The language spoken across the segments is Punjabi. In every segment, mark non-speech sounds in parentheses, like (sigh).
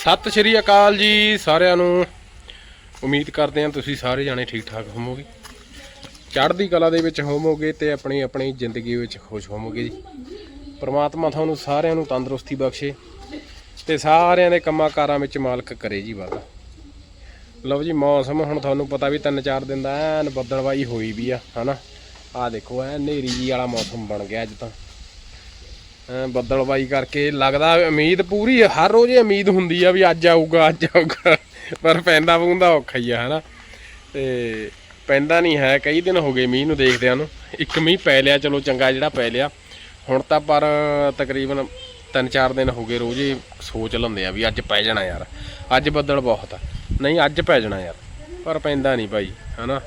ਸਤਿ ਸ਼੍ਰੀ ਅਕਾਲ ਜੀ ਸਾਰਿਆਂ ਨੂੰ। ਉਮੀਦ ਕਰਦੇ ਹਾਂ ਤੁਸੀਂ ਸਾਰੇ ਜਾਣੇ ਠੀਕ ਠਾਕ ਹੋਵੋਗੇ। ਚੜ੍ਹਦੀ ਕਲਾ ਦੇ ਵਿੱਚ ਹੋਵੋਗੇ ਤੇ ਆਪਣੀ ਆਪਣੀ ਜ਼ਿੰਦਗੀ ਵਿੱਚ ਖੁਸ਼ ਹੋਵੋਗੇ ਜੀ। ਪਰਮਾਤਮਾ ਤੁਹਾਨੂੰ ਸਾਰਿਆਂ ਨੂੰ ਤੰਦਰੁਸਤੀ ਬਖਸ਼ੇ ਤੇ ਸਾਰਿਆਂ ਦੇ ਕੰਮਾਂ ਕਾਰਾਂ ਵਿੱਚ ਮਾਲਕ ਕਰੇ ਜੀ ਵਾਦਾ ਲਓ ਜੀ, ਮੌਸਮ ਹੁਣ ਤੁਹਾਨੂੰ ਪਤਾ ਵੀ ਤਿੰਨ ਚਾਰ ਦਿਨ ਦਾ ਐਨ ਬੱਦਲਵਾਈ ਹੋਈ ਵੀ ਆ, ਹਨਾ? ਆ ਦੇਖੋ ਐ ਨੇਰੀ ਜੀ ਵਾਲਾ ਮੌਸਮ ਬਣ ਗਿਆ ਅੱਜ ਤਾਂ। ਐਂ ਬੱਦਲਵਾਈ ਕਰਕੇ ਲੱਗਦਾ ਉਮੀਦ ਪੂਰੀ ਹਰ ਰੋਜ਼ ਇਹ ਉਮੀਦ ਹੁੰਦੀ ਆ ਵੀ ਅੱਜ ਆਊਗਾ ਅੱਜ ਆਊਗਾ। ਪਰ ਪੈਂਦਾ ਪੂੰਦਾ ਔਖਾ ਹੀ ਆ, ਹਨਾ? ਤੇ ਪੈਂਦਾ ਨਹੀਂ ਹੈ, ਕਈ ਦਿਨ ਹੋ ਗਏ ਮੀਂਹ ਨੂੰ ਦੇਖਦਿਆਂ ਨੂੰ। ਇੱਕ ਮੀਂਹ ਪੈ ਲਿਆ, ਚਲੋ ਚੰਗਾ ਜਿਹੜਾ ਪੈ ਲਿਆ। ਹੁਣ ਤਾਂ ਪਰ ਤਕਰੀਬਨ ਤਿੰਨ ਚਾਰ ਦਿਨ ਹੋ ਗਏ ਰੋਜ਼ ਹੀ ਸੋਚ ਲੈਂਦੇ ਆ ਵੀ ਅੱਜ ਪੈ ਜਾਣਾ ਯਾਰ। ਅੱਜ ਬੱਦਲ ਬਹੁਤ ਆ। ਨਹੀਂ, ਅੱਜ ਪੈ ਜਾਣਾ ਯਾਰ। ਪਰ ਪੈਂਦਾ ਨਹੀਂ ਭਾਈ ਹਨਾ?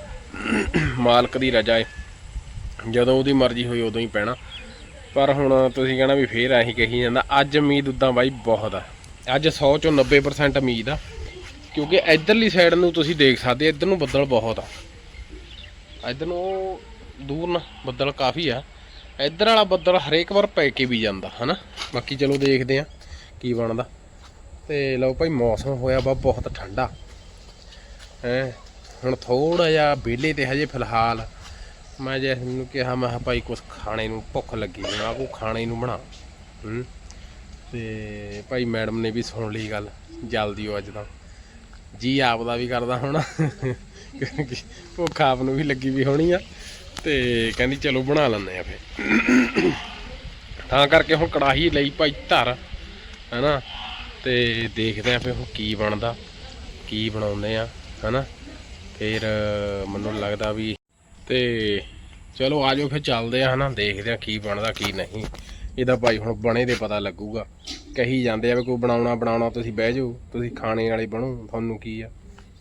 ਮਾਲਕ ਦੀ ਰਜਾ ਏ। ਜਦੋਂ ਉਹਦੀ ਮਰਜ਼ੀ ਹੋਈ ਉਦੋਂ ਹੀ ਪੈਣਾ। ਪਰ ਹੁਣ ਤੁਸੀਂ ਕਹਿਣਾ ਵੀ ਫੇਰ ਐਹੀ ਕਹੀ ਜਾਂਦਾ, ਅੱਜ ਉਮੀਦ ਉਦਾਂ ਬਾਈ ਬਹੁਤ ਆ। ਅੱਜ 100 ਚੋਂ 90% ਉਮੀਦ ਆ, ਕਿਉਂਕਿ ਇਧਰਲੀ ਸਾਈਡ ਨੂੰ ਤੁਸੀਂ ਦੇਖ ਸਕਦੇ ਇੱਧਰ ਨੂੰ ਬੱਦਲ ਬਹੁਤ ਆ। ਇੱਧਰ ਨੂੰ ਦੂਰ ਨਾ, ਬੱਦਲ ਕਾਫੀ ਆ। ਇੱਧਰ ਵਾਲਾ ਬੱਦਲ ਹਰੇਕ ਵਾਰ ਪੈ ਕੇ ਵੀ ਜਾਂਦਾ, ਹਨਾ? ਬਾਕੀ ਚਲੋ ਦੇਖਦੇ ਆ ਕੀ ਬਣਦਾ। ਤੇ ਲਓ ਭਾਈ, ਮੌਸਮ ਹੋਇਆ ਵਾ ਬਹੁਤ ਠੰਡਾ। ਹੈ, ਹੁਣ ਥੋੜਾ ਜਿਹਾ ਵਿਹਲੇ ਤੇ ਹਜੇ ਫਿਲਹਾਲ ਮੈਂ ਜੇ ਨੂੰ ਕਿਹਾ, ਮੈਂ ਕਿਹਾ ਭਾਈ ਕੁਝ ਖਾਣੇ ਨੂੰ ਭੁੱਖ ਲੱਗੀ ਬਣਾ ਕੋ ਖਾਣੇ ਨੂੰ ਬਣਾ। ਹੂੰ। ਤੇ ਭਾਈ ਮੈਡਮ ਨੇ ਵੀ ਸੁਣ ਲਈ ਗੱਲ, ਜਲਦੀ ਉਹ ਅੱਜ ਤਾਂ। ਜੀ ਆਪ ਦਾ ਵੀ ਕਰਦਾ ਹੋਣਾ, ਕਿਉਂਕਿ ਭੁੱਖ ਆਪ ਨੂੰ ਵੀ ਲੱਗੀ ਵੀ ਹੋਣੀ ਆ। ਤੇ ਕਹਿੰਦੀ ਚਲੋ ਬਣਾ ਲੈਂਦੇ ਆ ਫੇ ਤਾਂ ਕਰਕੇ ਹੁਣ ਕੜਾਹੀ ਲਈ ਭਾਈ ਧਰ, ਹੈਨਾ। ਤੇ ਦੇਖਦੇ ਆ ਫੇ ਹੁਣ ਕੀ ਬਣਦਾ, ਕੀ ਬਣਾਉਂਦੇ ਆ, ਹੈਨਾ। ਫਿਰ ਮੈਨੂੰ ਲੱਗਦਾ ਵੀ ਤੇ ਚਲੋ ਆਜੋ ਫਿਰ ਚੱਲਦੇ ਆ ਹਨਾ ਦੇਖਦੇ ਆ ਕੀ ਬਣਦਾ ਕੀ ਨਹੀਂ। ਇਹਦਾ ਭਾਈ ਹੁਣ ਬਣੇ ਦੇ ਪਤਾ ਲੱਗੂਗਾ। ਕਹੀ ਜਾਂਦੇ ਆ ਵੀ ਕੋਈ ਬਣਾਉਣਾ ਬਣਾਉਣਾ ਤੁਸੀਂ ਬਹਿ ਜਾਓ ਤੁਸੀਂ ਖਾਣੇ ਵਾਲੇ ਬਣੋ ਤੁਹਾਨੂੰ ਕੀ ਆ।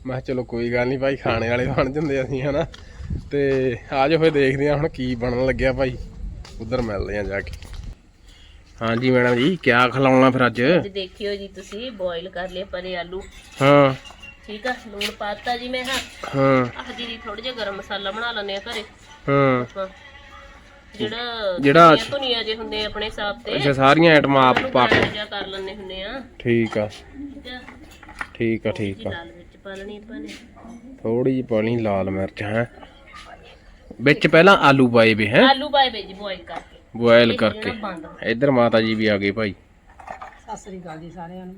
ਮੈਂ ਚਲੋ ਕੋਈ ਗੱਲ ਨਹੀਂ ਭਾਈ ਖਾਣੇ ਵਾਲੇ ਬਣ ਜਾਂਦੇ ਅਸੀਂ ਹਨਾ। ਤੇ ਆਜੋ ਫਿਰ ਦੇਖਦੇ ਆ ਹੁਣ ਕੀ ਬਣਨ ਲੱਗਿਆ ਭਾਈ। ਉਧਰ ਮਿਲਦੇ ਆ ਜਾ ਕੇ। ਹਾਂਜੀ ਮੈਡਮ ਜੀ ਕਿਆ ਖਿਲਾਉਣਾ ਫਿਰ ਅੱਜ? ਅੱਜ ਦੇਖਿਓ ਜੀ ਤੁਸੀਂ ਬੋਇਲ ਕਰ ਲਏ ਪਰੇ ਆਲੂ। ਹਾਂ। ਠੀਕ ਆ ਲੂਣ ਪਾਤਾ ਜੀ ਮੈਂ ਹਾਂ। ਹਾਂ। ਆਹ ਜੀ ਥੋੜਾ ਜਿਹਾ ਗਰਮ ਮਸਾਲਾ ਬਣਾ ਲੈਣੇ ਆ ਘਰੇ। ਹਾਂ। ਜਿਹੜਾ ਜਿਹੜਾ- ਧਨੀਆ ਧੁਨੀਆ ਜੇ ਹੁੰਦੇ ਆ ਆਪਣੇ ਹਿਸਾਬ ਤੇ ਅੱਛਾ ਸਾਰੀਆਂ ਆਈਟਮਾਂ ਆਪ ਪਾ ਕੇ। ਜਾਂ ਕਰ ਲੈਣੇ ਹੁੰਦੇ ਆ। ਠੀਕ ਆ। ਠੀਕ ਆ। ਠੀਕ ਆ ਜੀ ਠੀਕ ਆ। ਲਾਲ ਵਿੱਚ ਪਾ ਲੈਣੀ ਆਪਾਂ ਨੇ। ਥੋੜੀ ਜਿਹੀ ਪਾਣੀ ਲਾਲ ਮਿਰਚ ਹੈ। ਵਿੱਚ ਪਹਿਲਾਂ ਆਲੂ ਪਾਏ ਵੇ ਹੈ। ਆਲੂ ਪਾਏ ਵੇ ਜੀ ਬੋਇਲ ਕਰਕੇ। ਬੋਇਲ ਕਰਕੇ ਜਿਹੜਾ ਬੰਦ। ਇੱਧਰ ਮਾਤਾ ਜੀ ਵੀ ਆ ਗਏ ਭਾਈ। ਸਤਿ ਸ੍ਰੀ ਅਕਾਲ ਜੀ ਸਾਰਿਆਂ ਨੂੰ।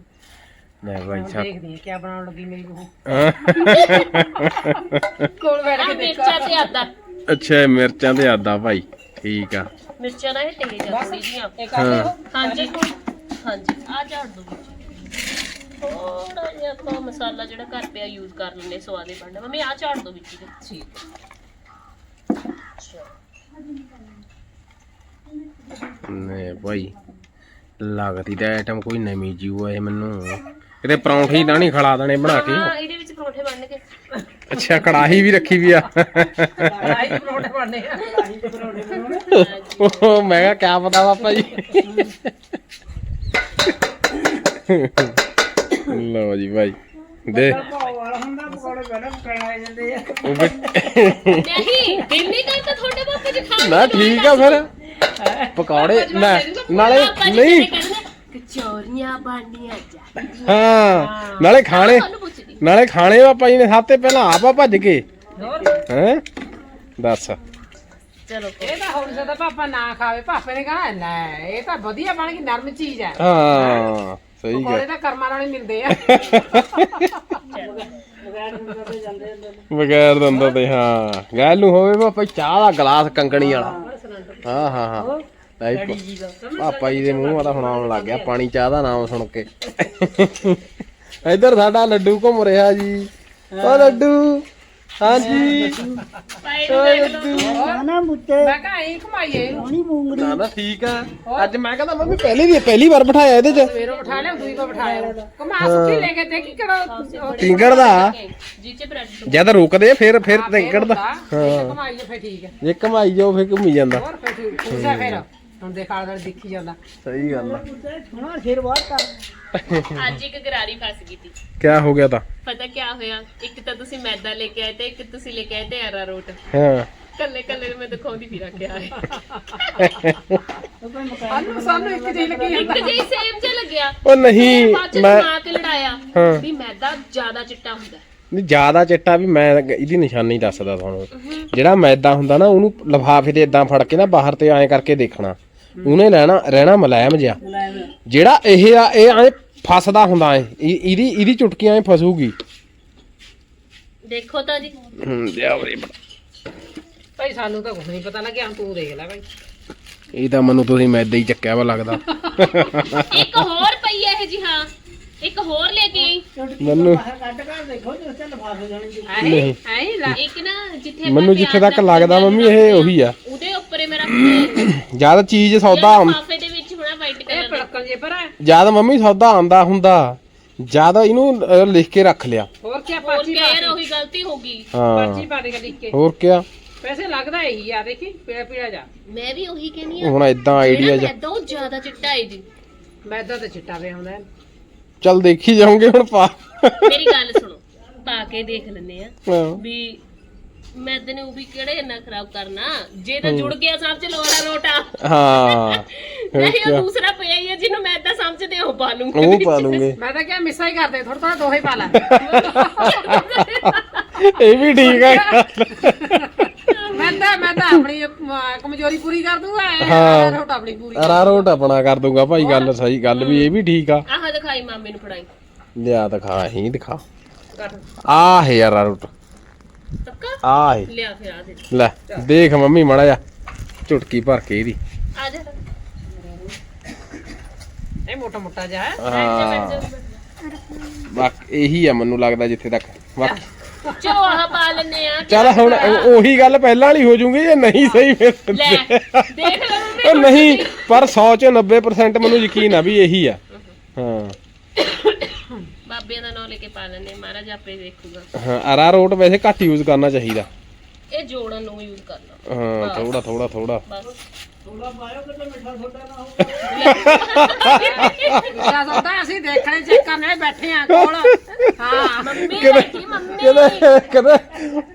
ਲੈ ਭਾਈ ਹੁਣ ਸਾਹਿਬ ਦੇਖਦੀ ਹਾਂ ਕੀ ਬਣਾਉਣ ਲੱਗੀ ਮੇਰੀ ਬਹੂ। ਹਾਂ। ਕੋਲ ਬੈਠ ਆ ਮਿਰਚਾਂ ਤੇ ਆਦਾ ਅੱਛਾ ਇਹ ਮਿਰਚਾਂ ਤੇ ਆਦਾ ਭਾਈ ਠੀਕ ਆ। ਮਿਰਚਾਂ ਦਾ ਇਹ ਤੇਜ਼ ਆ ਥੋੜੀ ਜੀਆਂ ਇਹ ਕਰ ਲਿਓ। ਹਾਂਜੀ। ਹਾਂਜੀ। ਆ ਝਾੜ ਦੋ ਵਿੱਚ। ਥੋੜਾ ਜਿਹਾ ਆਪਾਂ ਮਸਾਲਾ ਜਿਹੜਾ ਘਰ ਪਿਆ ਯੂਜ਼ ਕਰ ਲੈਂਦੇ ਸਵਾਦੇ ਬਣਨਾ ਮੰਮੀ ਆ ਝਾੜ ਦੋ ਵਿੱਚ ਹੀ। ਠੀਕ। ਨੇ ਭਾਈ ਲੱਗਦੀ ਤਾਂ ਆਈਟਮ ਕੋਈ ਨਵੀਂ ਜੀਓ ਹੈ ਮੈਨੂੰ। ਕਿਤੇ ਪਰੌਂਠੇ ਹੀ ਤਾਂ ਨਹੀਂ ਖਿਲਾ ਦੇਣੇ ਬਣਾ ਕੇ। ਹਾਂ ਇਹਦੇ ਵਿੱਚ ਪਰੌਂਠੇ ਬਣਨਗੇ ਅੱਛਾ ਕੜਾਹੀ ਵੀ ਰੱਖੀ ਵੀ ਆ। ਕੜਾਹੀ ਪਰੌਂਠੇ ਬਣਨੇ ਆ। ਕੜਾਹੀ ਪਰੌਂਠੇ ਬਣਾਉਣੇ ਉਹ ਮੈਂ ਕਿਹਾ ਕਿਆ ਪਤਾ ਪਾਪਾ ਜੀ। ਲਓ ਜੀ ਭਾਈ ਦੇ। ਨਾ ਠੀਕ ਆ ਫਿਰ। ਪਕੌੜੇ ਨਾ ਨਾਲੇ ਨਹੀਂ। ਕਚੌਰੀਆਂ ਬਣਨੀਆਂ ਜਾ। ਹਾਂ ਨਾਲੇ ਖਾਣੇ ਤੁਹਾਨੂੰ ਪੁੱਛਦੀ। ਨਾਲੇ ਖਾਣੇ ਪਾਪਾ ਜੀ ਨੇ ਸਾਤੇ ਪਹਿਲਾਂ ਆਪ ਆ ਭੱਜ ਕੇ। ਹੋਰ? ਹੈ? ਦੱਸ। ਚਲੋ ਇਹ ਤਾਂ ਹੁਣ ਸਕਦਾ ਪਾਪਾ ਨਾ ਖਾਵੇ ਪਾਪੇ ਨੇ ਕਹਣਾ ਲੈ ਇਹ ਤਾਂ ਵਧੀਆ ਬਣ ਗਈ ਨਰਮ ਚੀਜ਼ ਹੈ ਹਾਂ ਸਹੀ ਪਕੌੜੇ ਗੱਲ। ਤਾਂ ਕਰਮਾਂ ਨਾਲ ਹੀ ਮਿਲਦੇ ਆ। ਬਗੈਰ ਦੰਦਾਂ ਤੇ ਹਾਂ। ਗੱਲ ਨੂੰ ਹੋਵੇ ਪਾਪਾ ਚਾਹ ਦਾ ਗਲਾਸ ਕੰਕਣੀ ਵਾਲਾ। ਹਾਂ ਹਾਂ ਹਾਂ। ਲੈ ਪਾਪਾ ਜੀ ਦੇ ਮੂੰਹ ਆ ਹੁਣ ਆਉਣ ਲੱਗ ਗਿਆ ਪਾਣੀ ਚਾਹ ਦਾ ਨਾਮ ਸੁਣ ਕੇ। ਇੱਧਰ ਸਾਡਾ ਲੱਡੂ ਘੁੰਮ ਰਿਹਾ ਜੀ। ਓ ਲੱਡੂ। ਹਾਂਜੀ। ਓ ਲੱਡੂ। ਮੈਂ ਕਹਾਂ ਇਹ ਕਮਾਈਏ ਇਹਨੂੰ ਨਾ ਨਾ ਠੀਕ ਆ। ਅੱਜ ਮੈਂ ਕਹਿੰਦਾ ਮੰਮੀ ਪਹਿਲੀ ਵੀ ਪਹਿਲੀ ਵਾਰ ਬਿਠਾਇਆ ਇਹਦੇ ਚ। ਸਵੇਰੋਂ ਬਿਠਾ ਲਿਆ ਦੂਈ ਕੋ ਬਿਠਾਇਆ। ਕਮਾ ਸੁੱਕੀ ਲੈ ਕੇ ਦੇਖੀ ਕਿਹੜਾ ਟਿੰਗੜ ਦਾ? ਜਦ ਰੁਕਦੇ ਫਿਰ ਫਿਰ ਟਿੰਗੜ ਦਾ। ਹਾਂ। ਕਮਾਈ ਫੇ ਠੀਕ ਹੈ। ਜੇ ਕਮਾਈ ਜਾਓ ਫਿਰ ਘੁੰਮੀ ਜਾਂਦਾ। ਹੋਰ ਠੀਕ। ਫੇਰ। ਹੁਣ ਦੇਖ ਆਲੇ ਦੇਖੀ ਜਾਂਦਾ। ਸਹੀ ਗੱਲ ਆ। ਹੁਣ ਫਿਰ ਬਾਹਰ ਕਰ। ਅੱਜ ਇੱਕ ਗਰਾਰੀ ਫਸ ਗਈ ਤੀ। ਕਿਆ ਹੋ ਗਿਆ ਤਾਂ? ਪਤਾ ਕੀ ਹੋਇਆ? ਇੱਕ ਤਾਂ ਤੁਸੀਂ ਮੈਦਾ ਲੈ ਕੇ ਆਏ ਤੇ ਇੱਕ ਤੁਸੀਂ ਲੈ ਕੇ ਆਏ ਤੇ ਅਰਾਰੋਟ ਹਾਂ। ਕੱਲੇ ਕੱਲੇ ਨੂੰ ਮੈਂ ਦਿਖਾਉਂਦੀ ਵੀ ਰੱਖਿਆ ਹੈ। ਸਾਨੂੰ ਸਾਨੂੰ ਇੱਕ ਜਿਹੀ ਲੱਗੀ ਇੱਕ ਜਿਹੀ ਸੇਮ ਜਿਹਾ ਲੱਗਿਆ। ਉਹ ਨਹੀਂ ਬਾਅਦ ਚ ਮੈਂ ਦਿਮਾਗ ਲੜਾਇਆ ਹਾਂ। ਵੀ ਮੈਦਾ ਜ਼ਿਆਦਾ ਚਿੱਟਾ ਹੁੰਦਾ। ਨਹੀਂ ਜ਼ਿਆਦਾ ਚਿੱਟਾ ਵੀ ਮੈਂ ਇਹਦੀ ਨਿਸ਼ਾਨੀ ਦੱਸਦਾ ਤੁਹਾਨੂੰ। ਜਿਹੜਾ ਮੈਦਾ ਹੁੰਦਾ ਨਾ ਉਹਨੂੰ ਲਫਾਫੇ ਦੇ ਇਦਾਂ ਫੜ ਕੇ ਨਾ ਬਾਹਰ ਤੇ ਐਂ ਕਰਕੇ ਦੇਖਣਾ। ਉਹਨੇ ਲੈਣਾ ਰਹਿਣਾ ਮੁਲਾਇਮ ਜਿਹਾ। ਜਿਹੜਾ ਇਹ ਆ ਇਹ ਐਂ ਫਸਦਾ ਹੁੰਦਾ ਐ। ਇਹਦੀ ਇਹਦੀ ਚੁਟਕੀ ਐਂ ਫਸੂਗੀ। ਦੇਖੋ ਤਾਂ ਜੀ। ਹੂੰ ਲਿਆ ਬਰੇ ਭਾਈ ਸਾਨੂੰ ਤਾਂ ਕੁਝ ਨਹੀਂ ਪਤਾ ਲੱਗਿਆ ਤੂੰ ਦੇਖ ਲੈ ਭਾਈ। ਇਹ ਤਾਂ ਮੈਨੂੰ ਤੁਸੀਂ ਮੈਦਾ ਹੀ ਚੱਕਿਆ ਵਾ ਲੱਗਦਾ। (laughs) ਇੱਕ ਹੋਰ ਪਈ ਹੈ ਇਹ ਜੀ ਹਾਂ। ਇੱਕ ਹੋਰ ਲੈ ਕੇ ਆਈ। ਮੈਨੂੰ ਐਂ ਐਂ ਲਾ ਇੱਕ ਨਾ ਜਿੱਥੇ ਆਪਾਂ ਮੈਨੂੰ ਜਿੱਥੇ ਤੱਕ ਲੱਗਦਾ ਮੰਮੀ ਇਹ ਉਹੀ ਆ। ਉਹਦੇ ਉੱਪਰ ਹੀ ਮੈਂ ਰੱਖਦੀ ਜਦ ਚੀਜ਼ ਸੌਦਾ ਆਉਂ- ਲਿਫਾਫੇ ਦੇ ਵਿੱਚ ਹੋਣਾ ਵਾਈਟ ਇਹ ਕਲਰ ਪੜਕਣ ਜੇ ਪਰ ਹੈ। ਜਦ ਮੰਮੀ ਸੌਦਾ ਆਂਦਾ ਹੁੰਦਾ। ਜਦ ਇਹਨੂੰ ਅਹ, ਲਿਖ ਕੇ ਰੱਖ ਲਿਆ। ਹੋਰ ਕੀ ਹੋਰ ਪਰਚੀ ਪਾ ਫੇਰ ਉਹੀ ਗਲਤੀ ਹੋ ਗਈ। ਪਰਚੀ ਹਾਂ ਪਾ ਦੇ ਲਿਖ ਕੇ। ਹੋਰ ਕਿਆ? ਵੈਸੇ ਲੱਗਦਾ ਇਹੀ ਆ ਦੇਖੀ ਪੀੜਾ ਪੀੜਾ ਜਾ। ਮੈਂ ਵੀ ਉਹੀ ਕਹਿੰਦੀ ਆ। ਹੁਣ ਇਦਾਂ ਆਈਡੀਆ ਜਾ ਮੈਦਾ ਉਹ ਜ਼ਿਆਦਾ ਚਿੱਟਾ ਹੈ ਜੀ। ਮੈਦਾ ਤਾਂ ਚਿੱਟਾ ਪਿਆ ਹੁੰਦਾ। ਹੈ। ਚੱਲ ਦੇਖੀ ਜਾਓਗੇ ਹੁਣ ਪਾ। ਮੇਰੀ ਗੱਲ ਸੁਣੋ ਪਾ ਕੇ ਦੇਖ ਲੈਂਦੇ ਆ ਹਾਂ। ਵੀ ਮੈਦੇ ਨੇ ਉਹ ਵੀ ਕਿਹੜੇ ਇੰਨਾ ਖਰਾਬ ਕਰਨਾ? ਜੇ ਤਾਂ ਜੁੜ ਗਿਆ ਸਮਝ ਲਓ ਵਾਲਾ ਰੋਟਾ ਹਾਂ। ਹੋਰ ਨਹੀਂ ਕਿਆ ਉਹ ਦੂਸਰਾ ਪਿਆ ਹੀ ਹੈ ਜਿਹਨੂੰ ਮੈਦਾ ਸਮਝਦੇ ਹੋ ਪਾ ਲੂੰਗੀ। ਉਹ ਪਾ ਲੂੰਗੇ। ਮੈਂ ਤਾਂ ਕਿਹਾ ਮਿੱਸਾ ਹੀ ਕਰਦੇ ਥੋੜਾ ਥੋੜਾ ਦੋਹੇ ਪਾ ਲੈ। ਇਹ ਵੀ ਠੀਕ ਹੈ ਮੈਂ ਤਾਂ ਮੈਂ ਤਾਂ ਆਪਣੀ ਕਮਜ਼ੋਰੀ ਪੂਰੀ ਕਰ ਦੂੰਗਾ ਐ ਹਾਂ। ਰੋਟ ਆਪਣੀ ਪੂਰੀ ਅਰਾਰੋਟ ਆਪਣਾ ਕਰ ਦੂੰਗਾ ਭਾਈ ਗੱਲ ਸਹੀ ਗੱਲ ਵੀ ਇਹ ਵੀ ਠੀਕ ਆ। ਆਹ ਦਿਖਾਈ ਮਾਮੇ ਨੂੰ ਫੜਾਈ। ਲਿਆ ਦਿਖਾ ਹੀ ਦਿਖਾ। ਕਰ। ਆ ਹੈ ਆ ਹੈ। ਲਿਆ ਫਿਰ ਆ ਦੇ। ਲੈ ਦੇਖ ਮੰਮੀ ਮੜਾ ਜਾ ਚੁਟਕੀ ਭਰ ਕੇ ਇਹਦੀ। ਆ ਜਾ। ਇਹ ਮੋਟਾ ਮੋਟਾ ਜਿਹਾ ਹੈ। ਹਾਂ। ਬਾਕ ਇਹੀ ਆ ਮੈਨੂੰ ਲੱਗਦਾ ਜਿੱਥੇ ਤੱਕ। ਬਾਕੀ ਚੋ ਆਹ ਪਾ ਲੈਨੇ ਆ ਚੱਲ ਹੁਣ ਉਹ- ਉਹੀ ਗੱਲ ਪਹਿਲਾਂ ਵਾਲੀ ਹੋ ਜੂਗੀ ਜੇ ਨਹੀਂ ਸਹੀ ਫਿਰ ਲੈ ਦੇਖ ਲੈ ਮੰਮੀ ਉਹ ਨਹੀਂ ਪਰ 100 ਚ 90% ਮੈਨੂੰ ਯਕੀਨ ਆ ਵੀ ਇਹੀ ਆ। ਹਾਂ। ਬਾਬਿਆਂ ਦਾ ਨਾਮ ਲੈ ਕੇ ਪਾ ਲੈਨੇ ਮਹਾਰਾਜ ਆਪੇ ਦੇਖੂਗਾ ਹਾਂ ਅਰਾਰੋਟ ਵੈਸੇ ਘੱਟ ਯੂਜ਼ ਕਰਨਾ ਚਾਹੀਦਾ। ਇਹ ਜੋੜਨ ਨੂੰ ਯੂਜ਼ ਕਰਨਾ। ਹਾਂ ਥੋੜਾ ਥੋੜਾ ਥੋੜਾ ਬਸ। ਮਿੱਠਾ ਸੌਦਾ ਅਸੀਂ ਦੇਖਣੇ ਚੈੱਕ ਕਰਨੇ ਬੈਠੇ ਆ ਕੋਲ। ਹਾਂ। ਮੰਮੀ ਕਿਤੇ- ਬੈਠੀ ਮੰਮੀ। ਕਦੇ ਕਦੇ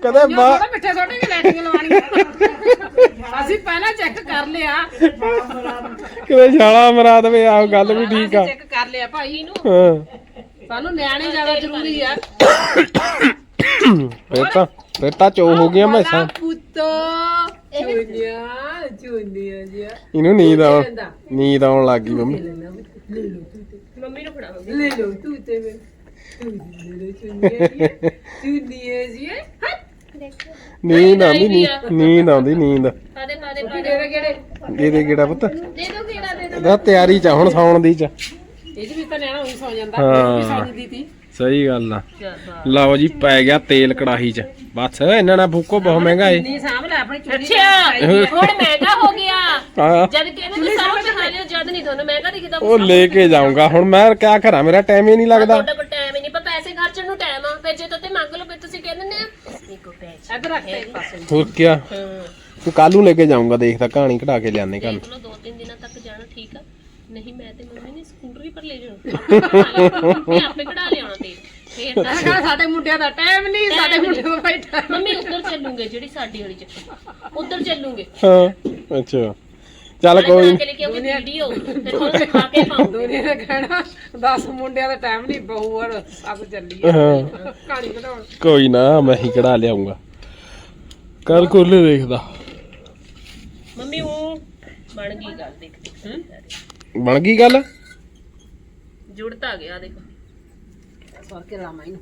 ਕਦੇ ਜੋ ਬਾ ਥੋੜਾ ਮਿੱਠੇ ਸੋਡੇ ਦੀ ਲੈਟਿੰਗ ਲਵਾਣੀ ਅਸੀਂ ਪਹਿਲਾਂ ਚੈੱਕ ਕਰ ਲਿਆ। ਕਦੇ ਛਾਲਾ ਮਰਾ ਦੇਵੇ ਆਹ ਗੱਲ ਵੀ ਠੀਕ ਆ। ਚੈੱਕ ਕਰ ਲਿਆ ਭਾਈ ਨੂੰ। ਹਾਂ। ਸਾਨੂੰ ਨਿਆਣੇ ਜ਼ਿਆਦਾ ਜ਼ਰੂਰੀ ਆ। ਫਿਰ ਤਾਂ ਫਿਰ ਤਾਂ ਚੋ ਹੋ ਗਿਆ ਮੈਸਾਂ ਪੁੱਤ। ਜੀ ਇਹਨੂੰ ਨੀਂਦ ਆਉਣ ਨੀਂਦ ਆਉਣ ਲੱਗ ਗਈ ਮੰਮੀ ਮੰਮੀ ਨੂੰ ਫੜਾਵਾਂਗੇ ਲੈ ਲਓ ਤੂੰ ਤੇ ਮੈਂ ਜੁਨੀਆ ਜੀ ਨੀਂਦ ਆਉਂਦੀ ਨੀ- ਨੀਂਦ ਆਉਂਦੀ ਨੀਂਦ ਆ ਦੇ ਪਾ ਦੇ ਪਾ ਦੇ ਕਿਹੜੇ ਕਿਹੜੇ ਦੇ ਦੇ ਕਿਹੜਾ ਪੁੱਤ ਦੇ ਦੋ ਕਿਹੜਾ ਦੇ ਦੋ ਇਹਦਾ ਤਿਆਰੀ ਚ ਆ ਹੁਣ ਸੌਣ ਦੀ ਚ ਇਹ ਜੀ ਵੀ ਤਾਂ ਨਿਆਣਾ ਉਹੀ ਸੌ ਜਾਂਦਾ ਹਾਂ। ਸੌ ਜਾਂਦੀ ਤੀ ਸਹੀ ਗੱਲ ਆ। ਲਓ ਜੀ ਪੈ ਗਿਆ ਤੇਲ ਕੜਾਹੀ ਚ। ਬਸ ਇਹਨਾਂ ਨਾਲ ਫੂਕੋ ਬਹੁਤ ਮਹਿੰਗਾ ਏ। ਨਹੀਂ ਸਾਂਭ ਲੈ ਆਪਣੀ ਚੁੰਨੀ ਅੱਛਾ ਹੁਣ ਮਹਿੰਗਾ ਹੋ ਗਿਆ। ਹਾਂ। ਜਦ ਕਹਿੰਦੇ ਨੇ ਸਾਹ ਖਾ ਲਿਓ ਜਦ ਨਹੀਂ ਤੁਹਾਨੂੰ ਮਹਿੰਗਾ ਦਿਖਦਾ ਉਹ ਲੈ ਕੇ ਜਾਊਂਗਾ। ਹੁਣ ਮੈਂ ਕਿਆ ਕਰਾਂ ਮੇਰਾ ਟਾਈਮ ਹੀ ਨਹੀਂ ਲੱਗਦਾ। ਤੁਹਾਡਾ ਕੋਲ ਟਾਈਮ ਹੀ ਨਹੀਂ ਪਰ ਪੈਸੇ ਖਰਚਣ ਨੂੰ ਟਾਈਮ ਆ। ਫਿਰ ਜੇ ਤੇ ਮੰਗ ਲਓ ਫਿਰ ਤੁਸੀਂ ਕਹਿੰਦੇ ਨੇ ਨਹੀਂ ਕੋ ਪੈਸੇ। ਇੱਧਰ ਰੱਖ ਦੇ ਇੱਕ ਪਾਸੇ। ਹੋਰ ਕਿਆ? ਹਾਂ। ਤੂੰ ਕੱਲ ਨੂੰ ਲੈ ਕੇ ਜਾਊਂਗਾ ਦੇਖਦਾ ਕਹਾਣੀ ਕਢਾ ਕੇ ਲਿਆਨੇ ਕੱਲ ਦੇਖ ਲਓ ਦੋ ਤਿੰਨ ਦਿਨਾਂ ਤੱਕ ਜਾਣਾ ਠੀਕ ਆ ਨਹੀਂ ਮੈਂ ਤੇ ਮੰਮੀ ਨੇ ਸਕੂਟਰੀ ਪਰ ਲੈ ਜਾਣਾ ਮੈਂ ਆਪੇ ਕਢਾ ਲਿਆਉਣਾ ਤੇ। ਫੇਰ ਤਾਂ ਮੈਂ ਕਿਹਾ ਸਾਡੇ ਮੁੰਡਿਆਂ ਦਾ ਟਾਈਮ ਨਹੀਂ ਸਾਡੇ ਮੁੰਡੇ ਦਾ ਬੈਠਾ ਮੰਮੀ ਉੱਧਰ ਚੱਲੂਗੇ ਜਿਹੜੀ ਸਾਡੀ ਵਾਲੀ ਚੱਕੀ ਉੱਧਰ ਚੱਲੂਗੇ। ਹਾਂ ਅੱਛਾ। ਚੱਲ ਕੋਈ ਕੋਈ ਨੀ। ਕੇ ਲੈ ਕੇ ਆਉਂਗੇ ਵੀਡੀਓ। ਫਿਰ ਤੁਹਾਨੂੰ ਖਾ ਕੇ ਪਾਉਂਗੇ ਦੁਨੀਆ ਨੇ ਕਹਿਣਾ 10 ਮੁੰਡਿਆਂ ਦਾ ਟਾਈਮ ਨਹੀਂ ਬਹੂ ਔਰ ਸਭ ਚੱਲੀ ਹਾਂ। ਕਹਾਣੀ ਬਣਾਉਣ। ਕੋਈ ਨਾ ਮੈਂ ਹੀ ਕਢਾ ਲਿਆਉਂਗਾ ਕੱਲ ਕੋਲੇ ਦੇਖਦਾ। ਮੰਮੀ ਉਹ ਬਣ ਗਈ ਗੱਲ ਦੇਖ ਦੇਖ। ਬਣ ਗਈ ਗੱਲ? ਜੁੜ ਤਾਂ ਗਿਆ ਦੇਖੋ। ਸਵਰ ਕੇ ਰਾਮਾ ਇਹਨੂੰ।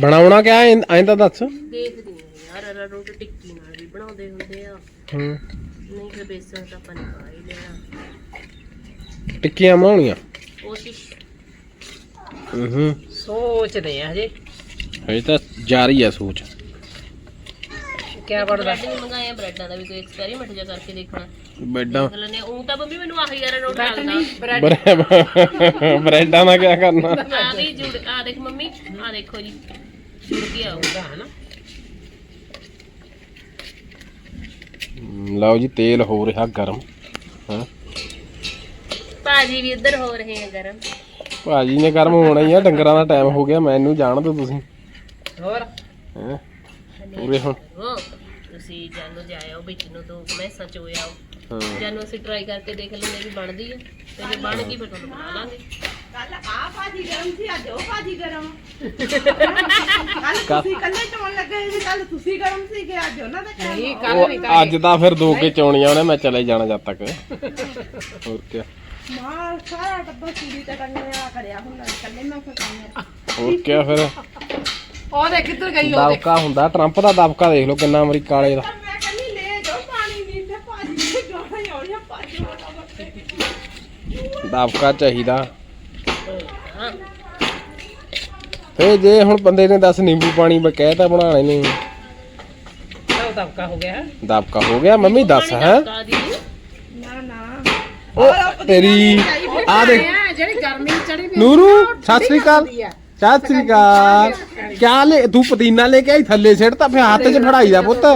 ਬਣਾਉਣਾ ਕਿਆ ਐਂ ਤਾਂ ਦੱਸ। ਦੇਖਦੀ ਹਾਂ ਯਾਰ ਅਰਾ ਰੋਟ ਟਿੱਕੀ ਨਾਲ ਵੀ ਬਣਾਉਂਦੇ ਹੁੰਦੇ ਆ। ਹੂੰ। ਨਹੀਂ ਫਿਰ ਬੇਸਣ ਤਾਂ ਆਪਾਂ ਪਾ ਹੀ ਲੈਣਾ। ਟਿੱਕੀਆਂ ਬਣਾਉਣੀਆਂ? ਕੋਸ਼ਿਸ਼। ਹੂੰ। ਸੋਚਦੇ ਆ ਹਜੇ। ਹਜੇ ਤਾਂ ਜਾਰੀ ਆ ਸੋਚ। ਕਿਆ ਬਣਦਾ? ਬ੍ਰੈਡ ਮੰਗਾਇਆ ਬ੍ਰੈਡਾਂ ਦਾ ਵੀ ਕੋਈ ਐਕਸਪੈਰੀਮੈਂਟ ਜਿਹਾ ਕਰਕੇ ਦੇਖਣਾ। ਬੈਡਾਂ। ਮਤਲਬ ਨੇ ਉਹ ਤਾਂ ਮੰਮੀ ਮੈਨੂੰ ਆਹੀ ਯਾਰ ਬ੍ਰੈਡ ਲੱਗਦਾ। ਬ੍ਰੈਡ। ਬ੍ਰੈਡਾਂ ਦਾ ਕਿਆ ਕਰਨਾ? ਆ ਵੀ ਜੁੜ ਆ ਦੇਖ ਮੰਮੀ ਆ ਦੇਖੋ ਜੀ। ਜੁੜ ਕੇ ਆਊਗਾ ਹੈ ਨਾ ਹਮ, ਲਓ ਜੀ ਤੇਲ ਹੋ ਰਿਹਾ ਗਰਮ ਹਾਂ? ਭਾਜੀ ਵੀ ਇੱਧਰ ਹੋ ਰਹੇ ਆ ਗਰਮ। ਭਾਜੀ ਨੇ ਗਰਮ ਹੋਣਾ ਹੀ ਆ ਡੰਗਰਾਂ ਦਾ ਟਾਈਮ ਹੋ ਗਿਆ ਮੈਨੂੰ ਜਾਣ ਦਿਓ ਤੁਸੀਂ। ਹੋਰ? ਹੈਂ? ਪੂਰੇ ਹੁਣ। ਹੋ ਤੁਸੀਂ ਜਾਨੋ ਜਾਇਓ ਵਿੱਚ ਨੂੰ ਦੋ ਮੈਸਾਂ ਚੋਇਆ ਹਾਂ। ਜਾਨੋ ਅਸੀਂ ਟਰਾਈ ਕਰਕੇ ਦੇਖ ਲੈਂਦੇ ਵੀ ਬਣਦੀ ਹੈ। ਤੇ ਜੇ ਬਣ ਗਈ ਫਿਰ ਤੁਹਾਨੂੰ ਬਣਾ ਲਾਂਗੇ। ਕੱਲ ਆ ਭਾਜੀ ਗਰਮ ਸੀ ਅੱਜ ਉਹ ਭਾਜੀ ਗਰਮ। ਕੱਲ ਤੁਸੀਂ ਕੱਲੇ ਚੋਣ ਲੱਗੇ ਸੀ ਕੱਲ ਤੁਸੀਂ ਗਰਮ ਸੀ ਕਿ ਅੱਜ ਉਹਨਾਂ ਦਾ ਟਾਈਮ ਨਹੀਂ ਕੱਲ ਨਹੀਂ ਉਹ ਅੱਜ ਤਾਂ ਫਿਰ ਦੋ ਕੇ ਚੋਣੀਆਂ ਉਹਨੇ ਮੈਂ ਚਲੇ ਜਾਣਾ ਜਦ ਤੱਕ। ਹੋਰ ਕੀ ਮਾਂ ਸਾਰਾ ਟੱਬਰ ਚੂੜੀ ਤੇ ਟੰਗਿਆ ਕਰਿਆ ਹੁਣ ਕੱਲੇ ਮੈਂ ਫਸਾਉਂਦਾ ਹੋਰ ਕੀ ਫਿਰ? ਉਹ ਦੇਖ ਕਿੱਧਰ ਗਈ ਉਹ ਦੇਖ। ਦਬਕਾ ਹੁੰਦਾ ਟਰੰਪ ਦਾ ਦਬਕਾ ਦੇਖ ਲਓ ਕਿੰਨਾ ਅਮਰੀਕਾ ਵਾਲੇ ਦਾ ਮੈਂ ਕਹਿੰਦੀ ਲੈ ਜਾਓ ਪਾਣੀ ਨਹੀਂ ਤੇ ਭਾਜੀ ਨੇ ਗਾਣਾ ਹੀ ਆਉਣੀ ਭਾਜੀ ਦਬਕਾ ਚਾਹੀਦਾ। ਤੇ ਜੇ ਹੁਣ ਬੰਦੇ ਨੇ ਦੱਸ ਨਿੰਬੂ ਪਾਣੀ ਮੈਂ ਕਹਿਤਾ ਬਣਾਣੇ ਨੂੰ ਉਹ ਦਬਕਾ ਹੋ ਗਿਆ। ਦਬਕਾ ਹੋ ਗਿਆ ਮੰਮੀ ਦੱਸ ਹੈ? ਕਾ ਦੀ। ਨਾ ਨਾ। ਉਹ ਤੇਰੀ ਆ ਦੇ ਇਹ ਜਿਹੜੀ ਗਰਮੀ ਚੜੀ ਵੀ ਨੂਰੂ ਸਤਿ ਸ੍ਰੀ ਅਕਾਲ। ਸਤਿ ਸ੍ਰੀ ਅਕਾਲ। ਕਿਆ ਲੈ ਤੂੰ ਪੁਦੀਨਾ ਲੈ ਕੇ ਆਈ ਥੱਲੇ ਸਿੱਟਤਾ ਫਿਰ ਹੱਥ 'ਚ ਫੜਾਈ ਦਾ ਪੁੱਤ।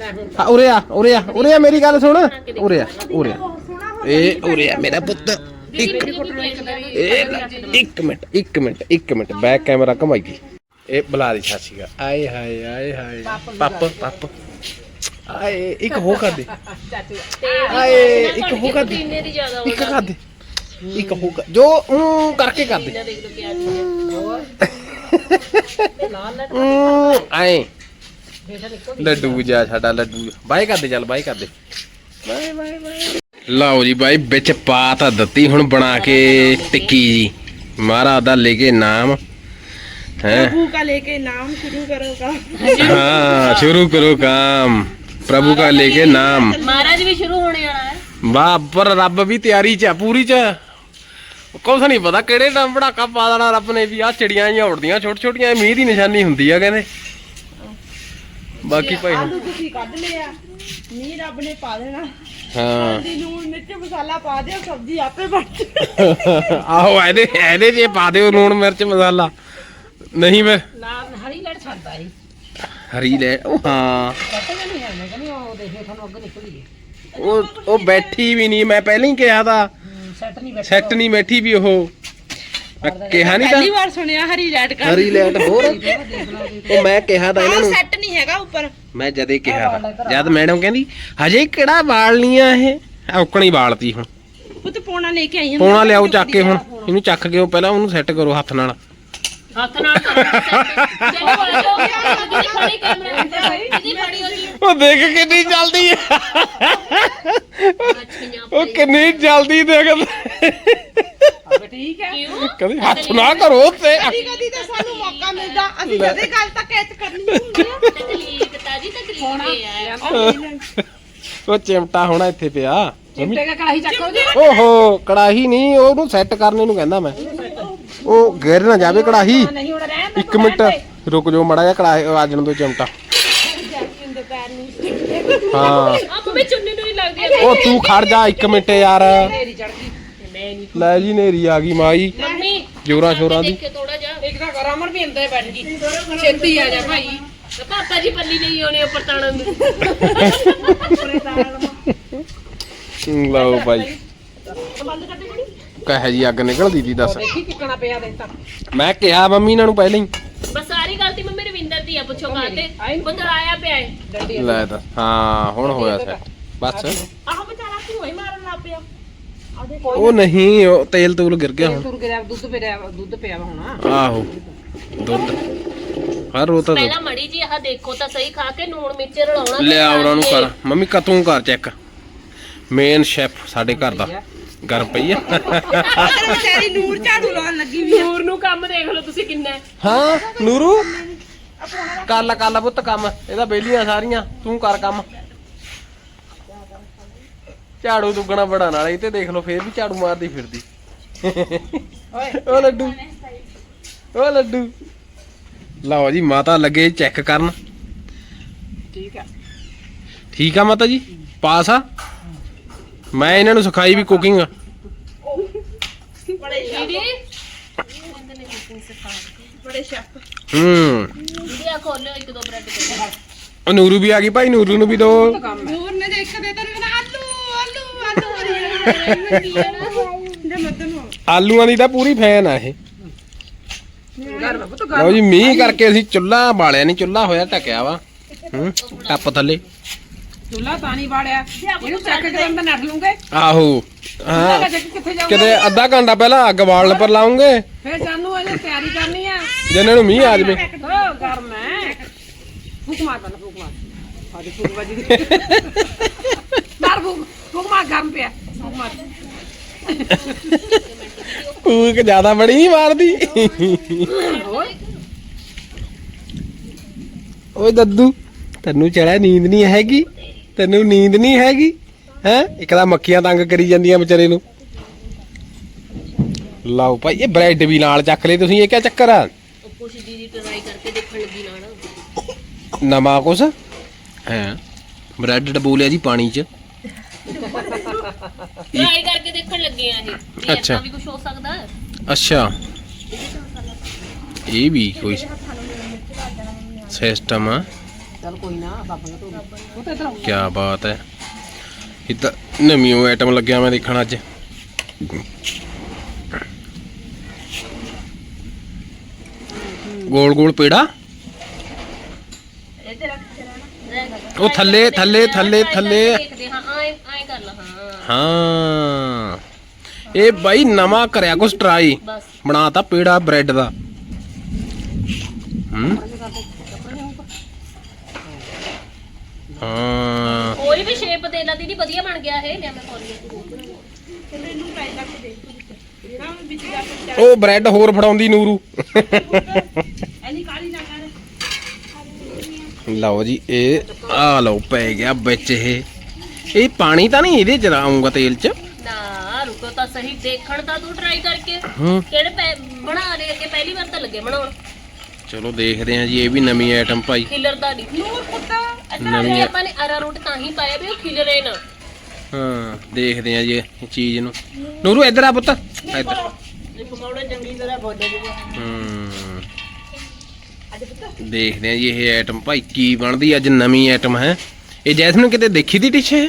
ਹਾਂ, ਉਰੇ ਆ ਉਰੇ ਆ ਉਰੇ ਆ ਮੇਰੀ ਗੱਲ ਸੁਣ। ਉਰੇ ਆ ਉਰੇ ਆ। ਇਹ ਉਰੇ ਆ ਮੇਰਾ ਪੁੱਤ। ਇੱਕ ਇਹ ਇੱਕ ਮਿੰਟ ਇੱਕ ਮਿੰਟ ਇੱਕ ਮਿੰਟ। ਬੈਕ ਕੈਮਰਾ ਘਮਾਈ ਗਈ। ਇਹ ਬੁਲਾ ਦੀ ਸਾਸੀ ਗਾ ਆਏ ਹਾਏ ਆਏ ਹਾਏ। ਪੱਪ ਪੱਪ। ਆਏ ਇੱਕ ਹੋ ਕਰ ਦੇ। ਆਏ ਇੱਕ ਹੋ ਕਰ ਦੇ। ਕਿੰਨੇ ਦੀ ਜ਼ਿਆਦਾ ਇੱਕ ਕਰ ਦੇ। ਇੱਕ ਹੋ ਕਰ ਜੋ ਊਂ ਕਰਕੇ ਕਰ ਦੇ। ਦੇਖ ਲਓ ਕਿਆ ਚੀਜ਼ ਹੈ ਲਾਲ ਲੱਟ ਊਂ ਆਏ। ਲੱਡੂ ਜਾ ਚੱਲ ਕਰਦੇ। ਜੀ ਬਾਈ ਵਿੱਚ ਪਾ ਦਿੱਤੀ ਹੁਣ ਬਣਾ ਕੇ ਟਿੱਕੀ ਜੀ। ਮਹਾਰਾਜ ਦਾ ਲੈ ਕੇ ਨਾਮ। ਹੈ? ਪ੍ਰਭੂ ਦਾ ਲੈ ਕੇ ਨਾਮ ਸ਼ੁਰੂ ਕਰੋ ਕੰਮ। ਹਾਂ ਸ਼ੁਰੂ ਕਰੋ ਕੰਮ। ਪ੍ਰਭੂ ਦਾ ਲੈ ਕੇ ਨਾਮ। ਮਹਾਰਾਜ ਵੀ ਸ਼ੁਰੂ ਹੋਣੇ ਵਾਲਾ ਹੈ। ਵਾਹ ਪਰ ਰੱਬ ਵੀ ਤਿਆਰੀ ਚ ਪੂਰੀ ਚ। ਕੁਝ ਨਹੀਂ ਪਤਾ ਕਿਹੜੇ ਟਾਂ ਬੜਾਕਾ ਪਾ ਦੇਣਾ ਰੱਬ ਨੇ ਵੀ ਆ ਚਿੜੀਆਂ ਜਿਹੀਆਂ ਉੜਦੀਆਂ ਛੋਟ ਛੋਟੀਆਂ ਮੀਂਹ ਦੀ ਨਿਸ਼ਾਨੀ ਹੁੰਦੀ ਆ ਕਹਿੰਦੇ। ਬਾਕੀ ਭਾਈ ਆਲੂ ਤੁਸੀਂ ਕੱਢ ਲਿਆ ਨੀ ਰੱਬ ਨੇ ਪਾ ਦੇਣਾ। ਹਾਂ। ਹਲਦੀ ਲੂਣ ਮਿਰਚ ਮਸਾਲਾ ਪਾ ਦਿਓ ਸਬਜ਼ੀ ਆਪੇ ਬਣ ਆਹੋ ਇਹਦੇ ਇਹਦੇ 'ਚ ਪਾ ਦਿਓ ਲੂਣ ਮਿਰਚ ਮਸਾਲਾ। ਨਹੀਂ ਮੈਂ ਨਾਲ ਹਰੀ ਲੜ ਛੱਡਦਾ ਸੀ। ਹਰੀ ਲੈ ਉਹ ਹਾਂ। ਉਹ ਉਹ ਬੈਠੀ ਵੀ ਨਹੀਂ ਮੈਂ ਪਹਿਲਾਂ ਹੀ ਕਿਹਾ ਤਾਂ। ਸੈੱਟ ਨਹੀਂ ਬੈਠਾ। ਸੈੱਟ ਨਹੀਂ ਬੈਠੀ ਵੀ ਉਹ। ਮੈਂ ਕਿਹਾ ਨਹੀਂ ਪਹਿਲੀ ਤਾਂ ਵਾਰ ਸੁਣਿਆ ਹਰੀ ਲੈਟ ਕਰ ਹਰੀ ਲੈਟ ਹੋਰ ਉਹ ਮੈਂ ਕਿਹਾ ਤਾਂ ਇਹਨਾਂ ਨੂੰ ਸੈੱਟ ਨਹੀਂ ਹੈਗਾ ਉੱਪਰ ਮੈਂ ਜਦੇ ਕਿਹਾ ਤਾਂ ਜਦ ਮੈਡਮ ਕਹਿੰਦੀ ਹਜੇ ਕਿਹੜਾ ਵਾਲਣੀਆਂ ਇਹ ਔਕਣੀ ਵਾਲਤੀ ਹੁਣ ਪੁੱਤ ਪੋਣਾ ਲੈ ਕੇ ਆਈ ਹਾਂ ਪੋਣਾ ਲਿਆਓ ਚੱਕ ਕੇ ਹੁਣ ਇਹਨੂੰ ਚੱਕ ਕੇ ਉਹ ਪਹਿਲਾਂ ਉਹਨੂੰ ਸੈੱਟ ਕਰੋ ਹੱਥ ਨਾਲ ਹੱਥ ਨਾਲ ਕਰੋ ਦੀਦੀ ਫੜੀ ਕੈਮਰਾ ਦੀਦੀ ਫੜੀ ਹੋਈ ਉਹ ਦੇਖ ਕਿੰਨੀ ਜਲਦੀ ਹੈ। ਉਹ ਕਿੰਨੀ ਜਲਦੀ ਦੇਖਦਾ ਅਬੇ ਠੀਕ ਹੈ। ਕਿਉਂ ਕਹਿੰਦੀ ਹੱਥ ਨਾ ਕਰੋ ਤੇ ਕਦੀ ਕਦੀ ਤਾਂ ਸਾਨੂੰ ਮੌਕਾ ਮਿਲਦਾ। ਅਸੀਂ ਜਦੇ ਗੱਲ ਤਾਂ ਕੈਚ ਕਰਨੀ ਹੁੰਦੀ ਆ। ਤਕਲੀਫ ਤਾਜੀ ਤਕਲੀਫ ਇਹ ਹੈ। ਉਹ ਚਿਮਟਾ ਹੋਣਾ ਇੱਥੇ ਪਿਆ। ਚਿਮਟੇ ਦਾ ਕੜਾਹੀ ਚੱਕੋ ਜੀ ਓਹੋ ਕੜਾਹੀ ਨਹੀਂ ਉਹਨੂੰ ਸੈੱਟ ਕਰਨੇ ਨੂੰ ਕਹਿੰਦਾ ਮੈਂ। ਉਹ ਗਿਰ ਨਾ ਜਾਵੇ ਕੜਾਹੀ। ਨਹੀਂ ਹੁਣ ਰਹਿਣ ਦੇ ਇੱਕ ਮਿੰਟ। ਰੁਕ ਜਾਓ ਮੜਾ ਜਿਹਾ ਕੜਾਹੀ ਵਾਜਣ ਦੋ ਚਿਮਟਾ। ਹਾਂ। ਆ ਮੰਮੀ ਚੁੰਨੀ ਨੂੰ ਨਹੀਂ ਲੱਗਦੀ ਉਹ ਤੂੰ ਖੜ ਜਾ ਇੱਕ ਮਿੰਟ ਯਾਰ। ਤੇਰੀ ਚੜ ਗਈ। ਮੈਂ ਨਹੀਂ ਲੈ ਜੀ ਨੇਰੀ ਆ ਗਈ ਮਾਈ। ਮੰਮੀ ਜੋਰਾਂ ਸ਼ੋਰਾਂ ਦੀ। ਦੇਖੇ ਥੋੜਾ ਜਿਹਾ। ਇੱਕ ਤਾਂ ਰਮਨ ਵੀ ਅੰਦਰ ਬੈਠ ਗਈ। ਛੇਤੀ ਆ ਜਾ ਭਾਈ। ਪਾਪਾ ਜੀ ਪੱਲੀ ਨਹੀਂ ਆਉਣੇ ਉੱਪਰ ਤਾਣਨ ਨੂੰ। ਲਓ ਭਾਈ। ਕਹੇ ਜੀ ਅੱਗ ਨਿਕਲਦੀ ਦੀ ਦੱਸ। ਦੇਖੀ ਕਿੱਕਣਾ ਪਿਆ ਦੇ ਤਾਂ। ਮੈਂ ਕਿਹਾ ਮੰਮੀ ਇਹਨਾਂ ਨੂੰ ਪਹਿਲਾਂ ਹੀ। ਬਸ ਗਲਤੀ ਮੰਮੀ ਰਵਿੰਦਰ ਦੀ ਆ ਪੁੱਛੋ ਕਾਤੇ ਬੰਦਰ ਆਇਆ ਪਿਆ ਹੈ ਲੈ ਦੱਸ ਹਾਂ ਹੁਣ ਹੋਇਆ ਸੈੱਟ। ਬਸ। ਆਹ ਵਿਚਾਰਾ ਧੂਆ ਹੀ ਮਾਰਨ ਲੱਗ ਪਿਆ। ਉਹ ਨਹੀਂ ਉਹ ਤੇਲ ਤੂਲ ਗਿਰ ਗਿਆ ਹੁਣ। ਤੁਰ ਗਿਆ ਦੁੱਧ ਪਿਆ ਦੁੱਧ ਪਿਆ ਵਾ ਹੁਣ। ਆਹੋ ਦੁੱਧ। ਹਰ ਉਹ ਤਾਂ। ਪਹਿਲਾਂ ਮੜੀ ਜੀ ਆਹ ਦੇਖੋ ਤਾਂ ਸਹੀ ਖਾ ਕੇ ਨੂਣ ਮਿਰਚ ਰਲਾਉਣਾ ਤੇ ਲਿਆ ਉਹਨਾਂ ਨੂੰ ਕਰ ਮੰਮੀ ਕਤੋਂ ਕਰ ਚੈੱਕ? ਮੇਨ ਸ਼ੈਫ ਸਾਡੇ ਘਰ ਦਾ। ਗਰਮ ਪਈ ਆ। ਵਿਚਾਰੀ ਨੂਰ ਝਾੜੂ ਲਾਉਣ ਲੱਗੀ ਨੂਰ ਨੂੰ ਕੰਮ ਦੇਖ ਲਓ ਤੁਸੀਂ ਕਿੰਨਾ ਹੈ। ਹਾਂ ਨੂਰੂ? ਕਰ ਲਾ ਕਰ ਲਾ ਪੁੱਤ ਕੰਮ। ਇਹਦਾ ਬੇਲੀਆਂ ਸਾਰੀਆਂ ਤੂੰ ਕਰ ਕੰਮ। ਝਾੜੂ ਦੁੱਗਣਾ ਬੜਾ ਨਾਲ ਇਹ ਤੇ ਦੇਖ ਲਓ ਫੇਰ ਵੀ ਝਾੜੂ ਮਾਰਦੀ ਫਿਰਦੀ। ਓਏ ਓ ਲੱਡੂ। ਓ ਲੱਡੂ। ਲਓ ਜੀ ਮਾਤਾ ਲੱਗੇ ਚੈੱਕ ਕਰਨ। ਠੀਕ ਆ। ਠੀਕ ਆ ਮਾਤਾ ਜੀ? ਪਾਸ ਆ? ਮੈਂ ਇਹਨਾਂ ਨੂੰ ਸਿਖਾਈ ਵੀ ਕੁਕਿੰਗ ਦੀਦੀ ਬੜੇ ਸ਼ੈਫ ਹੂੰ। ਆ ਖੋਲਿਓ ਇੱਕ ਦੋ ਬ੍ਰੈਡ ਦੇ ਉਹ ਨੂਰੂ ਵੀ ਆ ਗਈ ਭਾਈ ਨੂਰੂ ਨੂੰ ਵੀ ਦੋ। ਨੂਰ ਨੇ ਦੇਖ ਦੇ ਤੈਨੂੰ ਕਹਿੰਦਾ ਆਲੂ ਆਲੂ ਆਲੂ ਦੇ ਮਦਨ ਹੋ ਆਲੂਆਂ ਦੀ ਤਾਂ ਪੂਰੀ ਫੈਨ ਆ ਇਹ। ਤੂੰ ਲਓ ਜੀ ਮੀਂਹ ਕਰਕੇ ਅਸੀਂ ਚੁੱਲ੍ਹਾ ਬਾਲਿਆ ਨਹੀਂ ਚੁੱਲ੍ਹਾ ਹੋਇਆ ਟਕਿਆ ਵਾ। ਹੂੰ ਟੱਪ ਥੱਲੇ। ਚੁੱਲਾ ਤਾਂ ਨਹੀਂ ਬਾੜਿਆ ਇਹਨੂੰ ਚੱਕ ਕੇ ਅੰਦਰ ਨੱਠ ਲੂੰਗੇ ਆਹੋ ਹਾਂ। ਕਿਤੇ ਅੱਧਾ ਘੰਟਾ ਪਹਿਲਾਂ ਅੱਗ ਬਾਲਣ ਪਰ ਲਾਉਂਗੇ। ਫਿਰ ਜਾਨੂੰ ਇਹਨੇ ਤਿਆਰੀ ਕਰਨੀ ਆ। ਜਿੰਨਾਂ ਨੂੰ ਮੀਂਹ ਆ ਜਾਵੇ। ਹੋ ਗਰਮ ਹੈ ਫੂਕ ਮਾਰ ਪਹਿਲਾਂ ਫੂਕ ਮਾਰ। ਆਦੀ ਫੂਕ ਵੱਜੀ ਦੀ ਮਾਰ ਫੂਕ ਫੂਕ ਮਾਰ ਗਰਮ ਪਿਆ। ਫੂਕ ਮਾਰ। ਫੂਕ ਜ਼ਿਆਦਾ ਬੜੀ ਨਹੀਂ ਮਾਰਦੀ। ਓਏ ਦੱਦੂ ਤੈਨੂੰ ਚੜਿਆ ਨੀਂਦ ਨਹੀਂ ਹੈਗੀ। ਤੈਨੂੰ ਨੀਂਦ ਨਹੀਂ ਹੈਗੀ ਹੈ? ਇੱਕ ਤਾਂ ਮੱਖੀਆਂ ਤੰਗ ਕਰੀ ਜਾਂਦੀਆਂ ਵਿਚਾਰੇ ਨੂੰ। ਲਓ ਭਾਈ ਇਹ ਬ੍ਰੈਡ ਵੀ ਨਾਲ ਚੱਕ ਲਈ ਤੁਸੀਂ ਇਹ ਕਿਆ ਚੱਕਰ ਆ? ਉਹ ਕੁਛ ਦੀਦੀ ਟਰਾਈ ਕਰਕੇ ਨਾਲ ਨਵਾਂ ਕੁਛ? ਹੈ। ਬ੍ਰੈਡ ਡਬੋਲਿਆ ਜੀ ਪਾਣੀ 'ਚ। ਟਰਾਈ ਕਰਕੇ ਦੇਖਣ ਲੱਗੇ ਆ ਇਹ ਵੀ ਅੱਛਾ। ਏਦਾਂ ਵੀ ਕੁਝ ਹੋ ਸਕਦਾ ਹੈ। ਅੱਛਾ। ਇਹ ਵੀ ਕੋਈ ਸਿਸਟਮ ਆ। ਚੱਲ ਕੋਈ ਨਾ ਬਾਬਾ ਤੂੰ ਉਹ ਤਾਂ ਇਧਰ ਕੀ ਬਾਤ ਹੈ। ਇਹ ਤਾਂ ਨਵੀਂ ਆਈਟਮ ਲੱਗਿਆ ਮੈਂ ਦੇਖਣ ਅੱਜ। ਗੋਲ ਗੋਲ ਪੇੜਾ? ਉਹ ਥੱਲੇ ਥੱਲੇ ਥੱਲੇ ਥੱਲੇ। ਹਾਂ ਲਾ ਇਹ ਬਾਈ ਨਵਾਂ ਕਰਿਆ ਕੁਛ ਟਰਾਈ ਬਣਾਤਾ ਪੇੜਾ ਬ੍ਰੈਡ ਦਾ। ਹੂੰ। ਹਾਂ। ਕੋਈ ਵੀ ਸ਼ੇਪ ਦੇ ਲਾ ਦੀਦੀ ਵਧੀਆ ਬਣ ਗਿਆ ਇਹ ਲਿਆ ਮੈਂ ਕੋਲੀ ਉਹ ਬ੍ਰੈਡ ਹੋਰ ਫੜਾਉਂਦੀ ਨੂਰੂ। ਲਓ ਜੀ ਇਹ ਆ ਲਓ ਪੈ ਗਿਆ ਵਿੱਚ ਇਹ। ਇਹ ਪਾਣੀ ਤਾਂ ਨਹੀਂ ਇਹਦੇ ਚ ਆਉਂਗਾ ਤੇਲ ਚ? ਨਾ ਰੁਕੋ ਤਾਂ ਸਹੀ ਦੇਖਣ ਤਾਂ ਤੂੰ ਟਰਾਈ ਕਰਕੇ। ਹੂੰ। ਕਿਹੜੇ ਪੈ- ਬਣਾ ਰਹੇ ਅੱਗੇ ਪਹਿਲੀ ਵਾਰ ਤਾਂ ਲੱਗੇ ਬਣਾਉਣ। ਚਲੋ ਦੇਖਦੇ ਹਾਂ ਜੀ ਇਹ ਵੀ ਨਵੀਂ ਆਈਟਮ ਭਾਈ। ਖਿਲਰਦਾ ਨਹੀਂ। ਨੂਰ ਪੁੱਤ ਅੱਛਾ ਨਵੀਂ ਇਹ ਆ- ਆਪਾਂ ਨੇ ਅਰਾਰੋਟ ਤਾਂ ਹੀ ਪਾਇਆ ਵੀ ਉਹ ਖਿਲਰੇ ਨਾ। ਹਾਂ ਦੇਖਦੇ ਹਾਂ ਜੀ ਇਹ ਚੀਜ਼ ਨੂੰ। ਨੂਰੂ ਇੱਧਰ ਆ ਪੁੱਤ। ਇੱਧਰ। ਇਹ ਪਕੌੜੇ ਚੰਗੀ ਤਰ੍ਹਾਂ ਬੋਲੇ ਜੀ। ਹੂੰ। ਦੇਖਦੇ ਹਾਂ ਜੀ ਇਹ ਆਈਟਮ ਭਾਈ ਕੀ ਬਣਦੀ ਅੱਜ ਨਵੀਂ ਆਈਟਮ ਹੈ। ਇਹ ਜੈਸਮੀਨ ਕਿਤੇ ਦੇਖੀ ਦੀ ਡਿਸ਼ ਹੈ?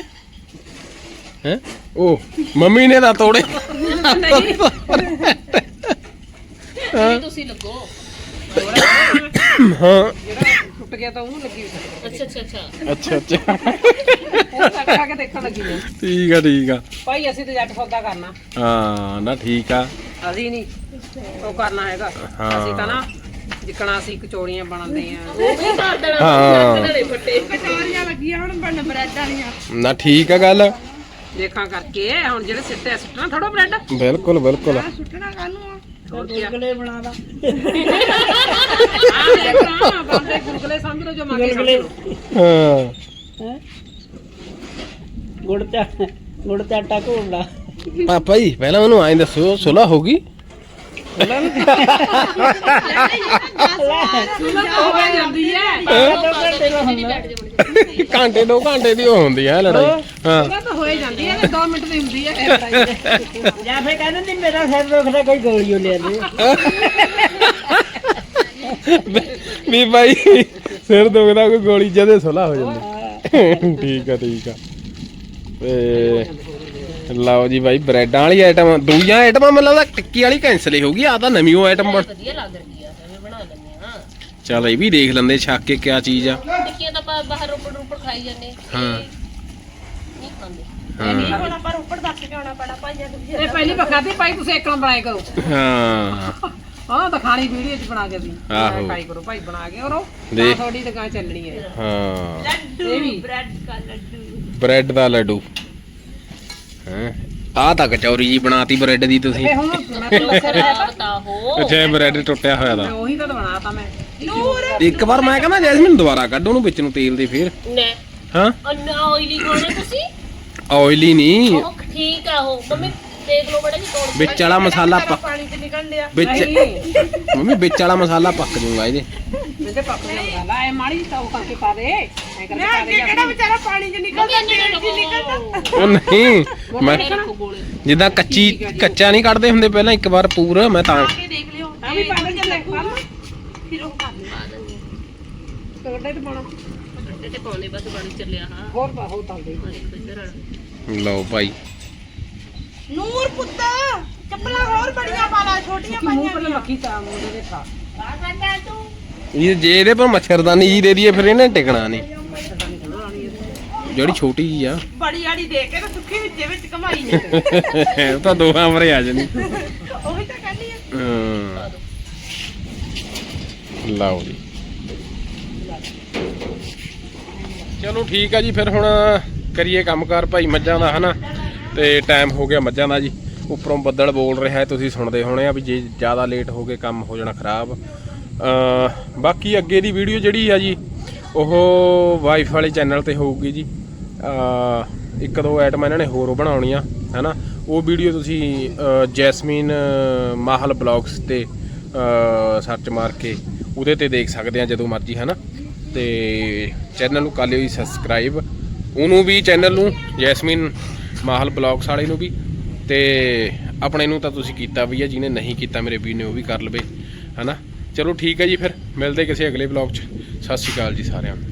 ਹੈ ਉਹ ਮੰਮੀ ਨੇ ਤਾਂ ਤੋੜੇ। ਨਹੀਂ ਤੁਸੀਂ ਲੱਗੋ। ਹਾਂ। ਜਿਹੜਾ ਟੁੱਟ ਗਿਆ ਤਾਂ ਉਹਨੂੰ ਲੱਗੀ ਹੋਈ ਅੱਛਾ ਅੱਛਾ ਅੱਛਾ। ਅੱਛਾ ਅੱਛਾ। ਉਹ ਚੱਕ ਖਾ ਕੇ ਦੇਖਣ ਲੱਗੀ ਨੇ ਠੀਕ ਆ ਠੀਕ ਆ। ਭਾਈ ਅਸੀਂ ਤੇ ਜੱਟ ਸੌਦਾ ਕਰਨਾ। ਹਾਂ ਨਾ ਠੀਕ ਆ। ਅਸੀਂ ਨਹੀਂ ਉਹ ਕਰਨਾ ਹੈਗਾ। ਅਸੀਂ ਤਾਂ ਨਾ ਜਿੱਕਣਾ ਅਸੀਂ ਕਚੋੜੀਆਂ ਬਣਾਉਂਦੇ ਆ ਉਹ ਵੀ ਮਾਰ ਦੇਣਾ ਹਾਂ। ਨਾਲੇ ਫੱਟੇ ਕਟੋਰੀਆਂ ਲੱਗੀਆਂ ਹੁਣ ਬਣ ਬ੍ਰੈਡ ਵਾਲੀਆਂ ਨਾ ਠੀਕ ਆ ਗੱਲ। ਦੇਖਾਂ ਕਰਕੇ ਹੁਣ ਜਿਹੜੇ ਸਿੱਟੇ ਸੁੱਟਣਾ ਥੋੜਾ ਬ੍ਰੈਡ? ਬਿਲਕੁਲ ਬਿਲਕੁਲ। ਆਹ ਸੁੱਟਣਾ ਕਾਹਨੂੰ ਆ। ਹੋਰ ਕੀ ਗੁਲਗੁਲੇ ਬਣਾ ਲਾ। ਹਾਂ ਦੇਖਾਂ ਬੰਦੇ ਗੁਲਗੁਲੇ ਸਮਝ ਲਓ ਜੋ ਸਮਝ ਲਓ ਹਾਂ। ਗੁੜ ਤੇ ਗੁੜ ਤੇ ਆਟਾ ਘੋਲਣਾ ਪਾਪਾ ਜੀ ਪਹਿਲਾਂ ਉਹਨੂੰ ਆਏ ਦੱਸੋ ਸੁਲਾ ਹੋ ਗਈ? ਹੋ ਹੈ (laughs) ਘੰਟੇ ਦੋ ਘੰਟੇ ਦੀ ਉਹ ਹੁੰਦੀ ਹੈ ਲੜਾਈ ਹਾਂ। ਤਾਂ ਹੋਏ ਜਾਂਦੀ ਹੈ 2 ਮਿੰਟ ਦੀ ਹੁੰਦੀ ਹੈ ਇਹ ਲੜਾਈ ਦੇ। ਜਾਂ ਫੇ ਕਹਿੰਦੇ ਨਹੀਂ ਮੇਰਾ ਸਿਰ ਦੁਖਦਾ ਕੋਈ ਗੋਲੀ ਲੈ ਦੇ ਵੀ ਭਾਈ ਸਿਰ ਦੁਖਦਾ ਕੋਈ ਗੋਲੀ ਜਦੇ ਸੁਲਾ ਹੋ ਜਾਂਦਾ। ਠੀਕ ਆ ਠੀਕ ਆ। ਤੇ ਲਓ ਜੀ ਭਾਈ ਬ੍ਰੈਡਾਂ ਵਾਲੀ ਆਈਟਮ ਦੂਜੀਆਂ ਆਈਟਮਾਂ ਮੈਨੂੰ ਲੱਗਦਾ ਟਿੱਕੀ ਵਾਲੀ ਕੈਨਸਲ ਹੀ ਹੋ ਗਈ ਆ ਤਾਂ ਨਵੀਂ ਉਹ ਆਈਟਮ ਬਣ ਵਧੀਆ ਲੱਗ ਰਹੀ ਆ ਐਵੇਂ ਬਣਾ ਲੈਂਦੇ ਆ। ਚੱਲ ਇਹ ਵੀ ਦੇਖ ਲੈਂਦੇ ਛੱਕ ਕੇ ਕਿਆ ਚੀਜ਼ ਆ। ਟਿੱਕੀਆਂ ਤਾਂ ਆਪਾਂ ਬਾਹਰ ਰੋਪੜ ਰੋਪੜ ਖਾਈ ਜਾਂਦੇ। ਹਾਂ। ਨਹੀਂ ਖਾਂਦੇ। ਹਾਂ। ਹੁਣ ਆਪਾਂ ਉੱਪਰ ਦੱਸ ਕੇ ਆਉਣਾ ਪੈਣਾ ਭਾਈ ਜੀ ਇਹ ਪਹਿਲੀ ਬਖਾਤੀ ਭਾਈ ਤੁਸੀਂ ਇੱਕ ਨਾਲ ਬਣਾਇਆ ਕਰੋ। ਹਾਂ। ਹਾਂ ਤਾਂ ਖਾਣੀ ਵੀਡੀਓ ਚ ਬਣਾ ਕੇ ਦੀ ਆਹੋ। ਖਾਈ ਕਰੋ ਭਾਈ ਬਣਾ ਕੇ। ਔਰ ਦੇਖ। ਤੁਹਾਡੀ ਦੁਕਾਨ ਚੱਲਣੀ ਹੈ। ਹਾਂ। ਇਹ ਵੀ। ਬ੍ਰੈਡ ਕਾ ਲੱਡੂ। ਬ੍ਰੈਡ ਦਾ ਲੱਡੂ। ਹਾਂ? ਆ ਤਾਂ ਕਚੌਰੀ ਜੀ ਬਣਾਤੀ ਬ੍ਰੈਡ ਦੀ ਤੁਸੀਂ। ਤੇ ਹੁਣ ਮੈਂ ਤਾਂ ਤਾਂ ਹੋ। ਅੱਛਾ ਇਹ ਬ੍ਰੈਡ ਟੁੱਟਿਆ ਹੋਇਆ ਦਾ ਮੈਂ ਉਹੀ ਤਾਂ ਬਣਾਤਾ ਮੈਂ। ਇੱਕ ਵਾਰ ਮੈਂ ਕਹਿੰਦਾ ਜੈਸਮੀਨ ਦੁਬਾਰਾ ਕੱਢ ਉਹਨੂੰ ਵਿੱਚ ਨੂੰ ਤੇਲ ਦੇ ਫੇਰ। ਨੇ ਹਾਂ? ਅੰਨਾ ਆਇਲੀ ਖਾਣਾ ਤੁਸੀਂ? ਆਇਲੀ ਨਹੀਂ। ਉਹ ਠੀਕ ਆ ਉਹ। ਮੰਮੀ ਦੇਖ ਲਓ ਬੜਾ ਜੀ ਤੋੜ। ਵਿੱਚ ਵਾਲਾ ਮਸਾਲਾ ਪੱਕ ਪਾਣੀ ਚ ਨਿਕਲ ਲਿਆ ਵਿੱਚ ਨਹੀਂ। ਮੰਮੀ ਵਿੱਚ ਵਾਲਾ ਮਸਾਲਾ ਪੱਕ ਜੂਗਾ ਇਹਦੇ। ਮੇਰੇ ਪਾਪਾ ਨੇ ਮਸਾਲਾ ਐ ਮਾੜੀ ਤਾਂ ਉਹ ਕਰਕੇ ਪਾ ਦੇ। ਐ ਕਰਕੇ ਮੈਂ ਪਾ ਅੱਗੇ ਦੇ ਕਿਹੜਾ ਵਿਚਾਰਾ ਪਾਣੀ ਚ ਨਿਕਲਦਾ ਤੇਲ ਚ ਨਿਕਲਦਾ? ਉਹ ਨਹੀਂ ਮੈਂ ਰੱਖੋ ਗੋਲੇ। ਜਿੱਦਾਂ ਕੱਚੀ ਕੱਚਾ ਨਹੀਂ ਕੱਢਦੇ ਹੁੰਦੇ ਪਹਿਲਾਂ ਇੱਕ ਵਾਰ ਪੂਰਾ ਮੈਂ ਤਾਂ। ਕੇ ਦੇਖ ਲਿਓ। ਆ ਵੀ ਪਾ ਦੇ ਚੱਲੇ ਪਾ ਲਓ ਫਿਰ ਉਹ ਕਰ ਲਿਓ। ਤੋੜੇ ਤੇ ਪਾਉਣਾ। ਕੱਟੇ ਤੇ ਪਾਉਂਦੇ ਬਸ ਬਣ ਚੱਲਿਆ ਹਾਂ। ਹੋਰ ਪਾ ਹੋ ਤਾਂ ਦੇ। ਇੱਧਰ ਆ। ਲਓ ਭਾਈ। ਨੂਰ ਪੁੱਤ ਚੱਪਲਾਂ ਹੋਰ ਬੜੀਆਂ ਪਾ ਲਾ ਛੋਟੀਆਂ ਮੂੰਹ ਪਾਈਆਂ ਪਰ ਮੱਖੀ ਤਾਂ ਮੁੰਡੇ ਦੇ ਖਾ। ਇਹ ਜੇ ਇਹਦੇ ਪਰ ਮੱਛਰਦਾਨੀ ਜੀ ਦੇ ਦਈਏ ਫਿਰ ਇਹਨੇ ਟਿਕਣਾ ਨਹੀਂ। ਜਿਹੜੀ ਛੋਟੀ ਜੀ ਆ। ਬੜੀ ਆੜੀ ਦੇ ਕੇ ਤਾਂ ਸੁੱਖੀ ਵਿੱਚੇ ਵਿੱਚ ਕਮਾਈ ਨਹੀਂ (laughs) ਉਹ ਤਾਂ ਦੋਹਾਂ ਮਰੇ ਆ ਜਾਣੀ। ਉਹੀ ਤਾਂ ਕਹਿੰਦੀ ਆ। ਹਾਂ। ਲਓ ਜੀ। ਚਲੋ ਠੀਕ ਆ ਜੀ ਫਿਰ ਹੁਣ ਕਰੀਏ ਕੰਮਕਾਰ ਭਾਈ ਮੱਝਾਂ ਦਾ ਹਨਾ? ਤੇ ਟਾਈਮ ਹੋ ਗਿਆ ਮੱਝਾਂ ਦਾ ਜੀ। ਉੱਪਰੋਂ ਬੱਦਲ ਬੋਲ ਰਿਹਾ ਹੈ ਤੁਸੀਂ ਸੁਣਦੇ ਹੋਣੇ ਆ ਵੀ ਜੇ ਜ਼ਿਆਦਾ ਲੇਟ ਹੋ ਗਏ ਕੰਮ ਹੋ ਜਾਣਾ ਖਰਾਬ। ਬਾਕੀ ਅੱਗੇ ਦੀ ਵੀਡੀਓ ਜਿਹੜੀ ਆ ਜੀ, ਉਹ ਵਾਈਫ ਵਾਲੇ ਚੈਨਲ ਤੇ ਹੋਊਗੀ ਜੀ। ਇੱਕ ਦੋ ਆਈਟਮ ਇਹਨਾਂ ਨੇ ਹੋਰ ਬਣਾਉਣੀਆਂ, ਹੈਨਾ? ਉਹ ਵੀਡੀਓ ਤੁਸੀਂ ਜੈਸਮੀਨ ਮਾਹਲ ਬਲੌਗਸ ਤੇ ਸਰਚ ਮਾਰ ਕੇ ਉਹਦੇ ਤੇ ਦੇਖ ਸਕਦੇ ਆ ਜਦੋਂ ਮਰਜ਼ੀ, ਹੈਨਾ? ਤੇ ਚੈਨਲ ਨੂੰ ਕਰ ਲਿਓ ਜੀ ਸਬਸਕ੍ਰਾਈਬ ਉਹਨੂੰ ਵੀ ਚੈਨਲ ਨੂੰ, ਜੈਸਮੀਨ ਮਾਹਲ ਬਲੌਗਸ ਵਾਲੇ ਨੂੰ ਵੀ। ਤੇ ਆਪਣੇ ਨੂੰ ਤਾਂ ਤੁਸੀਂ ਕੀਤਾ ਵੀ ਆ, ਜਿਹਨੇ ਨਹੀਂ ਕੀਤਾ ਮੇਰੇ ਵੀਰ ਨੇ ਉਹ ਵੀ ਕਰ ਲਵੇ, ਹਨਾ? ਚਲੋ ਠੀਕ ਹੈ ਜੀ ਫਿਰ, ਮਿਲਦੇ ਕਿਸੇ ਅਗਲੇ ਬਲੌਗ 'ਚ। ਸਤਿ ਸ਼੍ਰੀ ਅਕਾਲ ਜੀ ਸਾਰਿਆਂ ਨੂੰ।